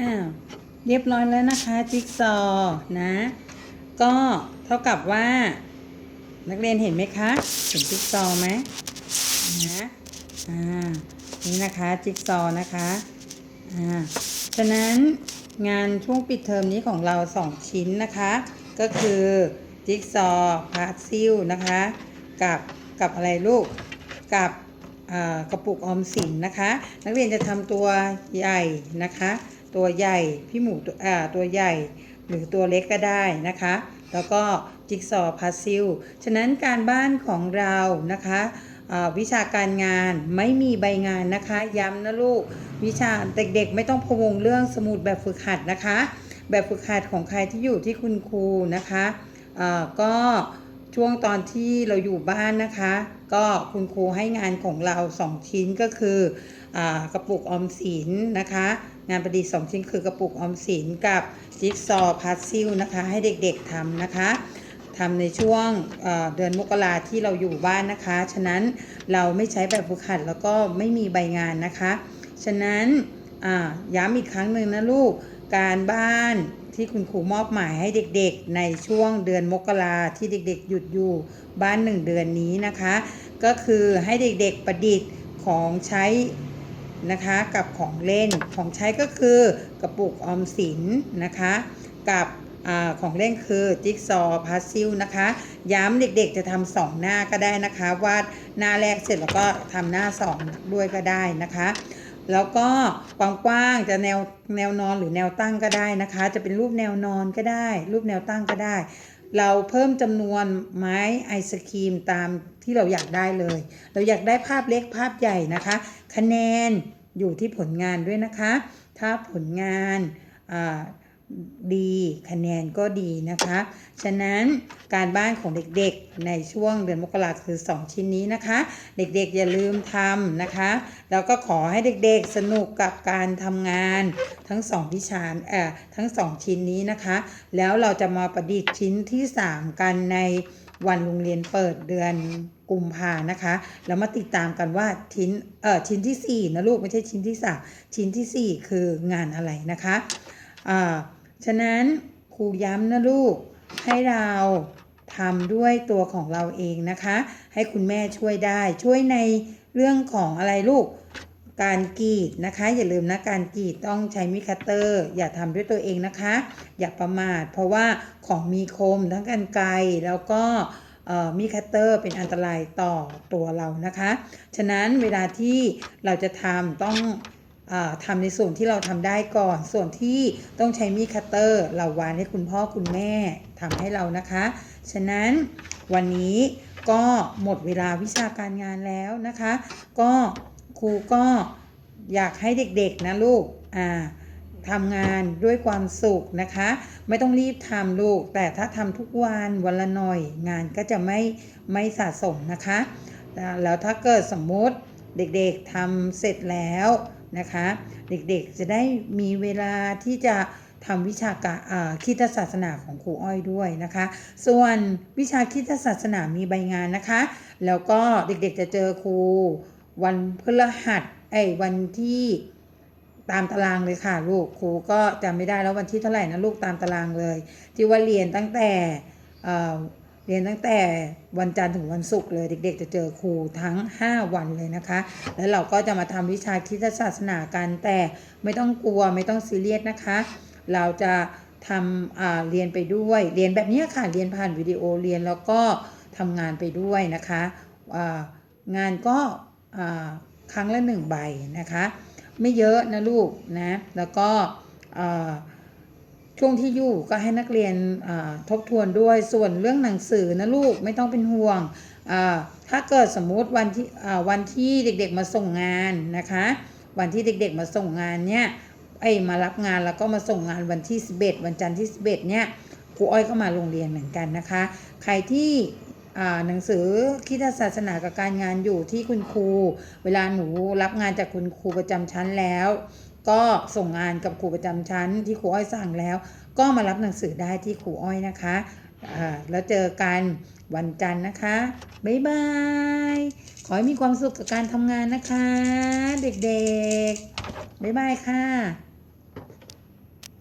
อ้าวเรียบร้อยแล้วนะคะจิ๊กซอว์นะ ก็เท่ากับว่า นักเรียนเห็นไหมคะเห็นจิ๊กซอว์ไหมนะอ่านี่นะคะจิ๊กซอว์นะคะอ่าฉะนั้นงานช่วงปิดเทอมนี้ของเราสองชิ้นนะคะ ก็คือจิ๊กซอว์พาร์ซิลนะคะ กับกับอะไรลูกกับกระปุกออมสินนะคะ นักเรียนจะทำตัวใหญ่นะคะ ตัวใหญ่พี่หมูตัวอ่าตัวใหญ่หรือตัวเล็กก็ได้นะคะ แล้วก็จิ๊กซอว์พัซซิลฉะนั้นการบ้านของเรานะคะวิชาการงานไม่มีใบงานนะคะ ย้ำนะลูก วิชาเด็กๆ ไม่ต้องพวงเรื่องสมุดแบบฝึกหัดนะคะ แบบฝึกหัดของใครที่อยู่ที่คุณครูนะคะก็ช่วงตอนที่เราอยู่บ้านนะคะ ก็คุณครูให้งานของเราสองชิ้นก็คืออกระปุกออมสินนะคะ งานประดิษฐ์สองชิ้นคือกระปุกออมสินกับจิ๊กซอว์พัซซิลนะคะให้เด็กๆทำนะคะทำในช่วงเดือนมกราที่เราอยู่บ้านนะคะ ฉะนั้นเราไม่ใช้แบบฝึกหัดแล้วก็ไม่มีใบงานนะคะ ฉะนั้นย้ำอีกครั้งหนึ่งนะลูกการบ้าน ที่คุณครูมอบหมายให้เด็กๆ ในช่วงเดือนมกราที่เด็กๆ หยุดอยู่บ้านหนึ่งเดือนนี้นะคะ ก็คือให้เด็กๆประดิษฐ์ของใช้นะคะกับของเล่นของใช้ก็คือกระปุกออมสินนะคะ กับอของเล่นคือจิ๊กซอว์พัซซิลนะคะ ย้ำเด็กๆจะทำสองหน้าก็ได้นะคะวาดหน้าแรกเสร็จแล้วก็ทำหน้าสองด้วยก็ได้นะคะ แล้วก็ความกว้างจะแนวแนวนอนหรือแนวตั้งก็ได้นะคะ จะเป็นรูปแนวนอนก็ได้ รูปแนวตั้งก็ได้ เราเพิ่มจำนวนไม้ไอศครีมตามที่เราอยากได้เลย เราอยากได้ภาพเล็กภาพใหญ่นะคะ คะแนนอยู่ที่ผลงานด้วยนะคะ ถ้าผลงานอ่า ดีคะแนนก็ดีนะคะ ฉะนั้นการบ้านของเด็กๆในช่วงเดือนมกราคือ 2 ชิ้นนี้นะคะ เด็กๆอย่าลืมทำนะคะ แล้วก็ขอให้เด็กๆสนุกกับการทำงานทั้งสองวิชาเอ่อทั้งสองชิ้นนี้นะคะ แล้วเราจะมาประดิษฐ์ชิ้นที่ 3 กันในวันโรงเรียนเปิดเดือนกุมภานะคะ แล้วมาติดตามกันว่าชิ้นเอ่อชิ้นที่ 4 นะลูกไม่ใช่ชิ้นที่ 3 ชิ้นทีสี่4 คืองานอะไรนะคะอ่า ฉะนั้นครูย้ำนะลูก ให้เราทำด้วยตัวของเราเองนะคะ ให้คุณแม่ช่วยได้ช่วยในเรื่องของอะไรลูก การกรีดนะคะ อย่าลืมนะการกรีดต้องใช้มีดคัตเตอร์ อย่าทำด้วยตัวเองนะคะ อย่าประมาท เพราะว่าของมีคมทั้งกันไกรแล้วก็มีคัตเตอร์เป็นอันตรายต่อตัวเรานะคะ ฉะนั้นเวลาที่เราจะทำต้อง ทำในส่วนที่เราทำได้ก่อน ส่วนที่ต้องใช้มีดคัตเตอร์ เราวานให้คุณพ่อคุณแม่ทำให้เรานะคะ ฉะนั้นวันนี้ก็หมดเวลาวิชาการงานแล้วนะคะ ก็ครูก็อยากให้เด็กๆนะลูกอ่าทำงานด้วยความสุขนะคะ ไม่ต้องรีบทำลูก แต่ถ้าทำทุกวันวันละหน่อยงานก็จะไม่ไม่สะสมนะคะ แล้วถ้าเกิดสมมุติเด็กๆทำเสร็จแล้ว นะคะ เด็กๆจะได้มีเวลาที่จะทำวิชาการคิดศาสนาของครูอ้อยด้วยนะคะ ส่วนวิชาคิดศาสนามีใบงานนะคะ แล้วก็เด็กๆจะเจอครูวันพฤหัสไอ้วันที่ตามตารางเลยค่ะลูกครูก็จำไม่ได้แล้ววันที่เท่าไหร่นะลูกตามตารางเลย ที่ว่าเรียนตั้งแต่ เรียนตั้งแต่วันจันทร์ถึงวันศุกร์เลย เด็ก ๆ จะเจอครูทั้ง 5 วันเลยนะคะ แล้วเราก็จะมาทำวิชาคิดศาสนากันแต่ไม่ต้องกลัวไม่ต้องซีเรียสนะคะ เราจะทำเรียนไปด้วยเรียนแบบนี้ค่ะเรียนผ่านวิดีโอเรียนแล้วก็ทำงานไปด้วยนะคะงานก็ครั้งละหนึ่งใบนะคะ ไม่เยอะนะลูกนะแล้วก็ ช่วงที่อยู่ก็ให้นักเรียนทบทวนด้วยส่วนเรื่องหนังสือนะลูกไม่ต้องเป็นห่วง ถ้าเกิดสมมุติวันที่วันที่เด็กๆมาส่งงานนะคะ วันที่เด็กๆมาส่งงานเนี่ยไอ้มารับงานแล้วก็มาส่งงานวันที่ 11 วันจันทร์ที่ 11เนี่ยครูอ้อยก็มาโรงเรียนเหมือนกันนะคะ ใครที่ หนังสือคิดศาสนากับการงานอยู่ที่คุณครู เวลาหนูรับงานจากคุณครูประจำชั้นแล้ว ก็ส่งงานกับครูประจำชั้น ที่ครูอ้อยสั่งแล้ว ก็มารับหนังสือได้ที่ครูอ้อยนะคะแล้วเจอกันวันจันทร์นะคะ บ๊ายบาย ขอให้มีความสุขกับการทำงานนะคะ เด็กๆ บ๊ายบายค่ะ